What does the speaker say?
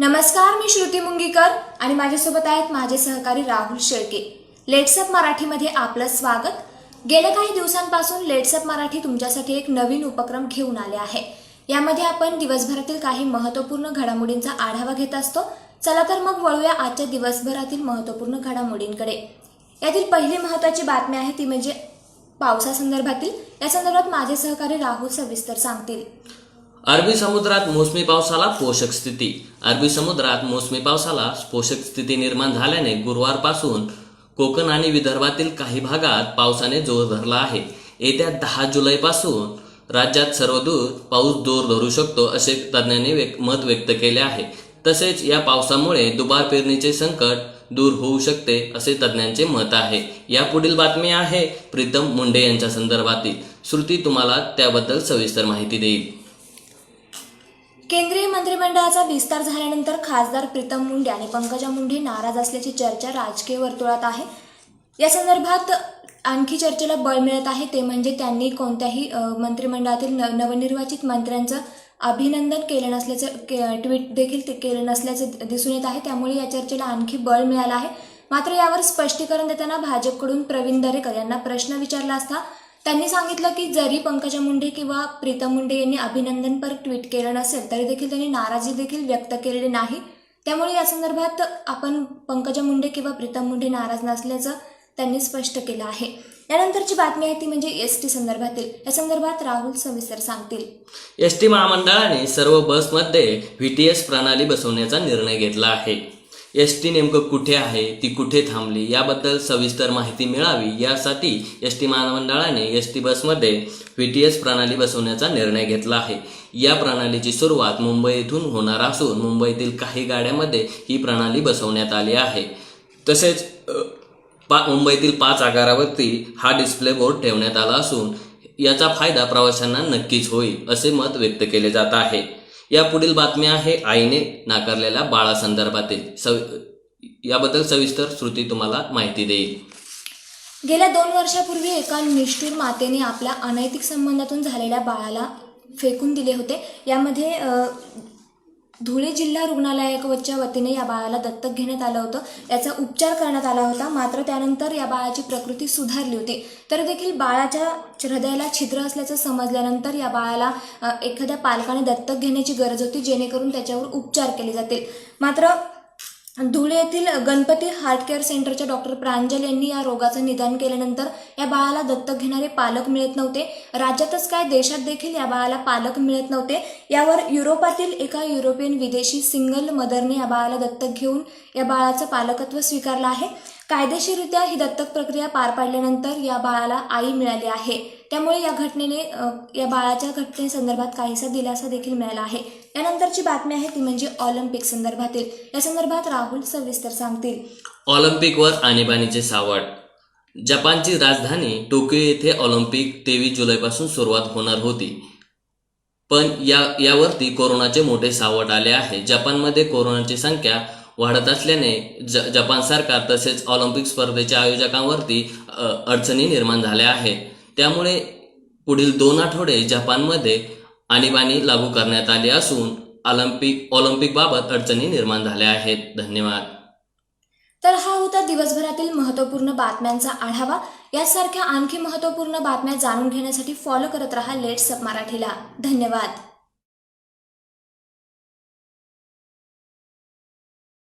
नमस्कार मी श्रुती मुंगीकर आणि माझ्यासोबत आहेत माझे सहकारी राहुल शेळके. लेट्सअप मराठीमध्ये आपलं स्वागत. गेल्या काही दिवसांपासून लेट्सअप मराठी तुमच्यासाठी एक नवीन उपक्रम घेऊन आले आहे. यामध्ये आपण दिवसभरातील काही महत्त्वपूर्ण घडामोडींचा आढावा घेत असतो. चला तर मग वळूया आजच्या दिवसभरातील महत्त्वपूर्ण घडामोडींकडे. यातील पहिली महत्त्वाची बातमी आहे ती म्हणजे पावसासंदर्भातील. या संदर्भात माझे सहकारी राहुल सविस्तर सांगतील. अरबी समुद्रात मोसमी पावसाला पोषक स्थिती. अरबी समुद्रात मोसमी पावसाला पोषक स्थिती निर्माण झाल्याने गुरुवारपासून कोकण आणि विदर्भातील काही भागात पावसाने जोर धरला आहे. येत्या दहा जुलैपासून राज्यात सर्वदूर पाऊस जोर धरू शकतो असे तज्ज्ञांनी व्यक- मत व्यक्त केले आहे. तसेच या पावसामुळे दुबार पेरणीचे संकट दूर होऊ शकते असे तज्ज्ञांचे मत आहे. यापुढील बातमी आहे प्रीतम मुंडे यांच्या संदर्भातील. श्रुती तुम्हाला त्याबद्दल सविस्तर माहिती देईल. केंद्रीय मंत्रिमंडळाचा विस्तार झाल्यानंतर खासदार प्रीतम मुंडे आणि पंकजा मुंडे नाराज असल्याची चर्चा राजकीय वर्तुळात आहे. या संदर्भात आणखी चर्चेला बळ मिळत आहे ते म्हणजे त्यांनी कोणत्याही मंत्रिमंडळातील न नवनिर्वाचित मंत्र्यांचं अभिनंदन केलं नसल्याचं के- ट्विट देखील ते केलं नसल्याचं दिसून येत आहे. त्यामुळे या चर्चेला आणखी बळ मिळालं आहे. मात्र यावर स्पष्टीकरण देताना भाजपकडून प्रवीण दरेकर यांना प्रश्न विचारला असता त्यांनी सांगितलं की जरी पंकजा मुंडे किंवा प्रीतम मुंडे यांनी अभिनंदनपर ट्विट केलं नसेल तरी देखील त्यांनी नाराजी देखील व्यक्त केलेली नाही. त्यामुळे या संदर्भात आपण पंकजा मुंडे किंवा प्रीतम मुंडे नाराज नसल्याचं त्यांनी स्पष्ट केलं आहे. यानंतरची बातमी आहे ती म्हणजे एस टी संदर्भातील. या संदर्भात राहुल सविस्तर सांगतील. एस टी महामंडळाने सर्व बसमध्ये व्ही टी एस प्रणाली बसवण्याचा निर्णय घेतला आहे. एस टी नेमकं कुठे आहे ती कुठे थांबली याबद्दल सविस्तर माहिती मिळावी यासाठी एस टी महामंडळाने एस टी बसमध्ये व्ही टी एस प्रणाली बसवण्याचा निर्णय घेतला आहे. या प्रणालीची सुरुवात मुंबई येथून होणार असून मुंबईतील काही गाड्यांमध्ये ही प्रणाली बसवण्यात आली आहे. तसेच पा मुंबईतील पाच आगारावरती हा डिस्प्ले बोर्ड ठेवण्यात आला असून याचा फायदा प्रवाशांना नक्कीच होईल असे मत व्यक्त केले जात आहे. या पुढील बातम्या आहे आईने नाकारलेल्या बाळासंदर्भातील सव याबद्दल सविस्तर श्रुती तुम्हाला माहिती देईल. गेल्या दोन वर्षापूर्वी एका निष्ठूर मातेने आपल्या अनैतिक संबंधातून झालेल्या बाळाला फेकून दिले होते. यामध्ये धुळे जिल्हा रुग्णालयाच्या वतीने या बाळाला दत्तक घेण्यात आलं होतं. याचा उपचार करण्यात आला होता. मात्र त्यानंतर या बाळाची प्रकृती सुधारली होती. तर देखील बाळाच्या हृदयाला छिद्र असल्याचं समजल्यानंतर या बाळाला एखाद्या पालकाने दत्तक घेण्याची गरज होती जेणेकरून त्याच्यावर उपचार केले जातील. मात्र धुळे येथील गणपती हार्ट केअर सेंटरच्या डॉक्टर प्रांजल यांनी या रोगाचं निदान केल्यानंतर या बाळाला दत्तक घेणारे पालक मिळत नव्हते. राज्यातच काय देशात देखील या बाळाला पालक मिळत नव्हते. यावर युरोपातील एका युरोपियन विदेशी सिंगल मदरने या बाळाला दत्तक घेऊन या बाळाचं पालकत्व स्वीकारलं आहे. कायदेशीररित्या ही दत्तक प्रक्रिया पार पाडल्यानंतर या बाळाला आई मिळाली आहे. त्यामुळे या घटनेने या बाळाच्या घटनेसंदर्भात काहीसा दिलासा देखील मिळाला आहे. यानंतरची बातमी आहे ती म्हणजे ऑलिम्पिक संदर्भातील. या संदर्भात राहुल सविस्तर सांगतील. ऑलिम्पिकवर आणीबाणीचे सावट. जपानची राजधानी टोकियो येथे ऑलिम्पिक तेवीस जुलैपासून सुरुवात होणार होती. पण या यावरती कोरोनाचे मोठे सावट आले आहे. जपानमध्ये कोरोनाची संख्या वाढत असल्याने ज जपान सरकार तसेच ऑलिम्पिक स्पर्धेच्या आयोजकांवरती अडचणी निर्माण झाल्या आहेत. त्यामुळे पुढील दोन आठवडे जपानमध्ये आणीबाणी लागू करण्यात आली असून ऑलिम्पिक ऑलिम्पिकबाबत अडचणी निर्माण झाल्या आहेत. धन्यवाद. तर हा होता दिवसभरातील महत्त्वपूर्ण बातम्यांचा आढावा. यासारख्या आणखी महत्त्वपूर्ण बातम्या जाणून घेण्यासाठी फॉलो करत रहा. लेट्स अप मराठीला. धन्यवाद.